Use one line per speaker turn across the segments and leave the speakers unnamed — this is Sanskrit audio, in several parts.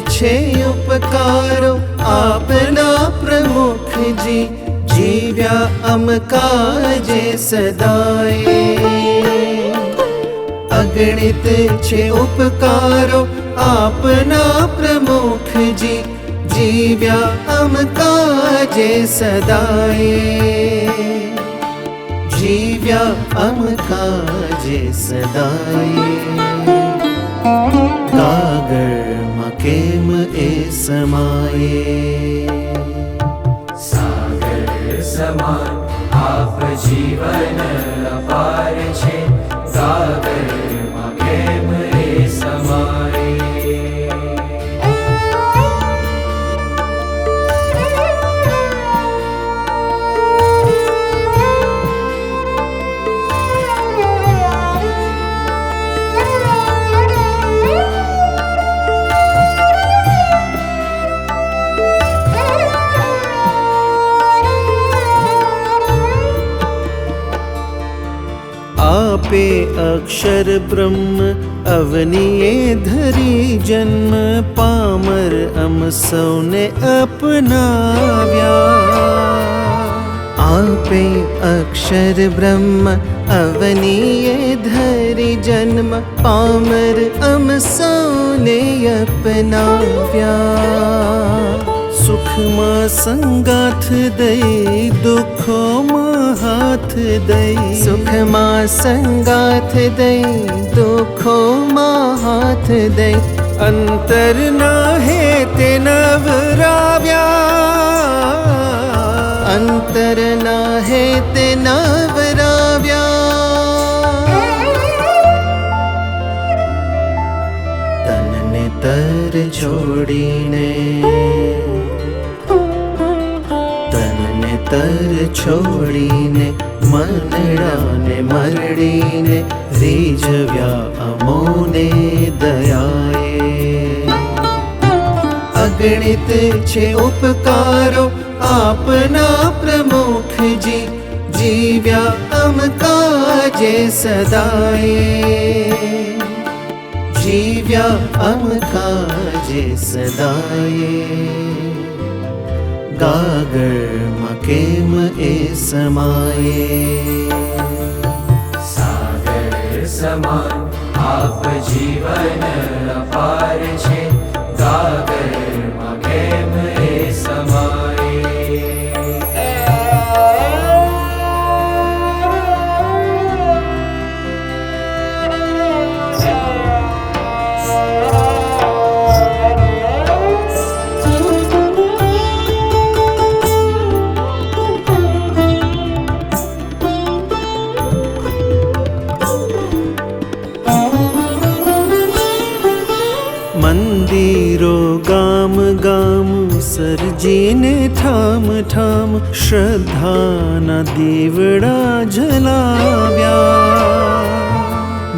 छे उपकारो, आपना प्रमुख जी। जीव्या अम काजे सदाए। अगणित छे उपकारो, आपना प्रमुख जी। जीव्या अम जे सदाए। जीव्या अम काजे सदाए। समाये।
सागर समान आप जीवन पार
अक्षर ब्रह्म अवनिये धरी जन्म पामर अम सौने अपनाव्या।
आपे अक्षर ब्रह्म अवनिये धरि जन्म पामर अम सोने अपना
सुखमा मा हा
दा हाथ ह
अन्तर नहेत ते नवराव्या।
अन्तर नहेतन्यान् तर् जो ने। તર છોડીને મનડાને મરડીને, રીઝવ્યા અમોને દયાએ. અગણિત છે ઉપકારો આપના પ્રમુખજી, જીવ્યા અમકાજે કાજે સદાય જીવ્યા અમકાજે કાજે સદાય कागर मके मे समाये।
सगर सम आप जीवन पारगर मके ए समाये।
जिन ठाम श्रद्धा न देवा जलाव्या।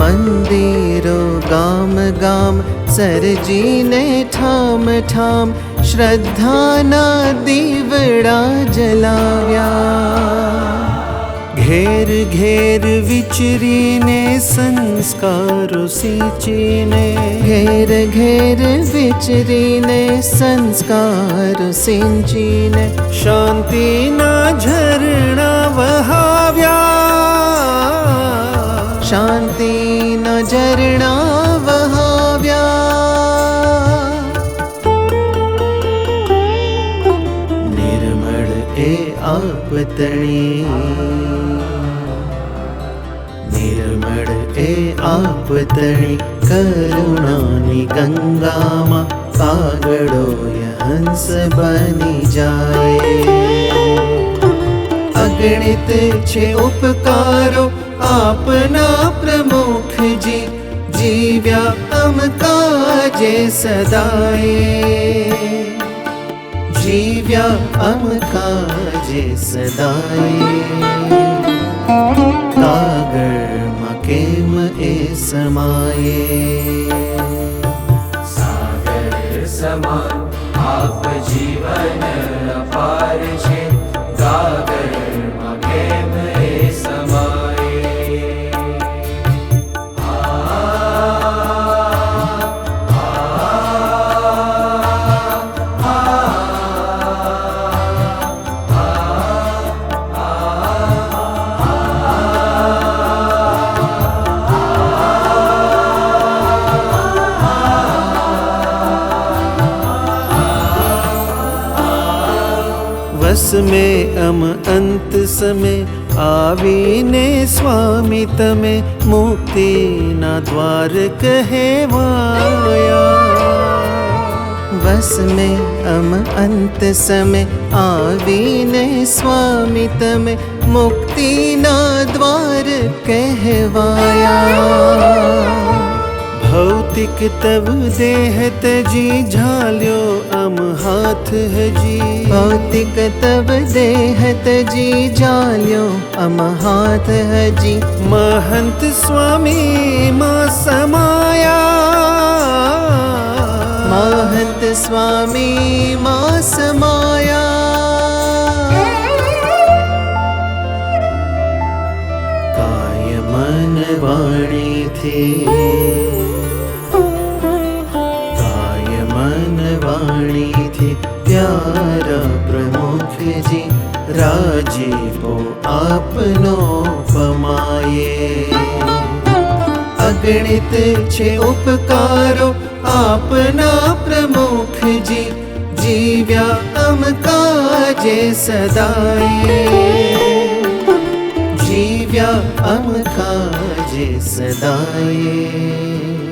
मन्दिरो गाम गाम सरजीने ठाम ठाम श्रद्धा न देवरा जलाया
घेर घेर विचरि ने संस्कार सिञ्चिने
विचरीने संस्कार सिञ्चि ने
शान्ति न झरणा वाव्या
शान्ति न झरणा वाव्या निर्म ए आपतणी। आपतणि करुणानि गङ्गामा पागडो हंस बनि जाए। अगणित छे उपकारो आपना प्रमुख जी जीव्यामकाजे सदाये जीव्यामकाजे सदाए। कागड़ केम ए समाये।
सागर समा आप जीवन पार
में अम अंत समय आवीने स्वामी तमे मुक्ति ना द्वार कहे वाया।
बस में अम अंत समय आवीने स्वामी तमे मुक्ति ना द्वार कहवाया
भौतिक तब देह जी झालो अम हाथ है जी।
भौतिक तब देह जी झालो अम हाथ है जी।
महंत स्वामी माँ समाया।
महंत स्वामी माँ समाया। मन वाणी थी। प्य प्रमुख जी राजीवो आपनोपमाये अगणित छे उपकारो आपना प्रमुख जी जीव्या जीव्यामकाजे सदाये जिव्या अकाजे सदाये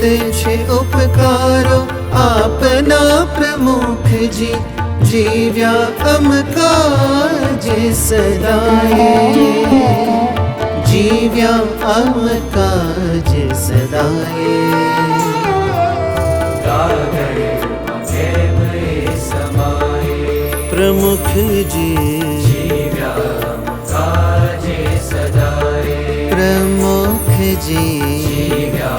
तुझे उपकारो आपना प्रमुख जी जीव्या अमका जे सदाए। जीव्या अमका जे सदाए।
प्रमुख जी जीव्या
काजे सदाए।
प्रमुख जी जीव्या